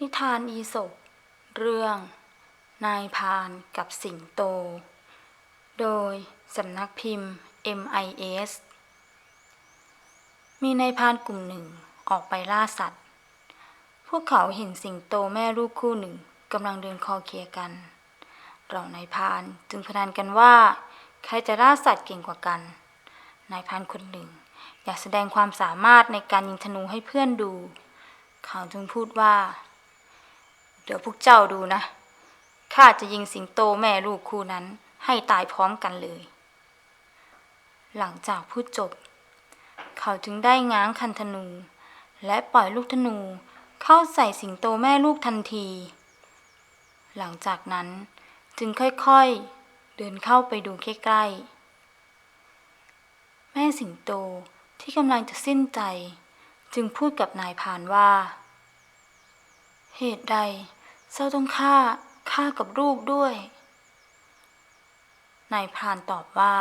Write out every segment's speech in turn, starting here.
นิทานอีสปเรื่อง นายพานกับสิงโต โดยสำนักพิมพ์ MIS มีนายพานกลุ่มหนึ่งออกไปล่าสัตว์ พวกเขาเห็นสิงโตแม่ลูกคู่หนึ่งกำลังเดินคอเคลียกัน เรานายพานจึงพนันกันว่า ใครจะล่าสัตว์เก่งกว่ากัน นายพานคนหนึ่ง อยากแสดงความสามารถในการยิงธนูให้เพื่อนดู เขาจึงพูดว่า เดี๋ยวพวกเจ้าดูนะ ข้าจะยิงสิงโตแม่ลูกคู่นั้นให้ตายพร้อมกันเลย หลังจากพูดจบ เขาจึงได้ง้างคันธนู และปล่อยลูกธนูเข้าใส่สิงโตแม่ลูกทันที หลังจากนั้นจึงค่อยๆ เดินเข้าไปดูใกล้ๆ แม่สิงโตที่กำลังจะสิ้นใจ จึงพูดกับนายพานว่า เหตุใดเจ้าต้องฆ่าข้ากับลูกด้วย นายพรานตอบว่า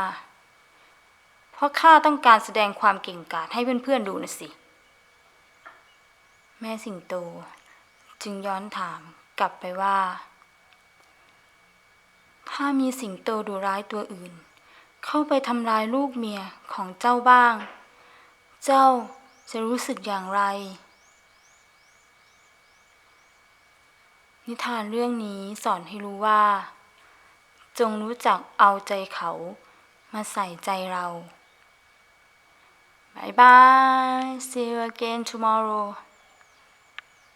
เพราะข้าต้องการแสดงความเก่งกาจให้เพื่อนๆดูนะสิ แม่สิงโตจึงย้อนถามกลับไปว่า ถ้ามีสิงโตดุร้ายตัวอื่น เข้าไปทำลายลูกเมียของเจ้าบ้าง เจ้าจะรู้สึกอย่างไร นิทานเรื่องนี้สอนให้รู้ว่า จงรู้จักเอาใจเขามาใส่ใจเราบายบาย see you again tomorrow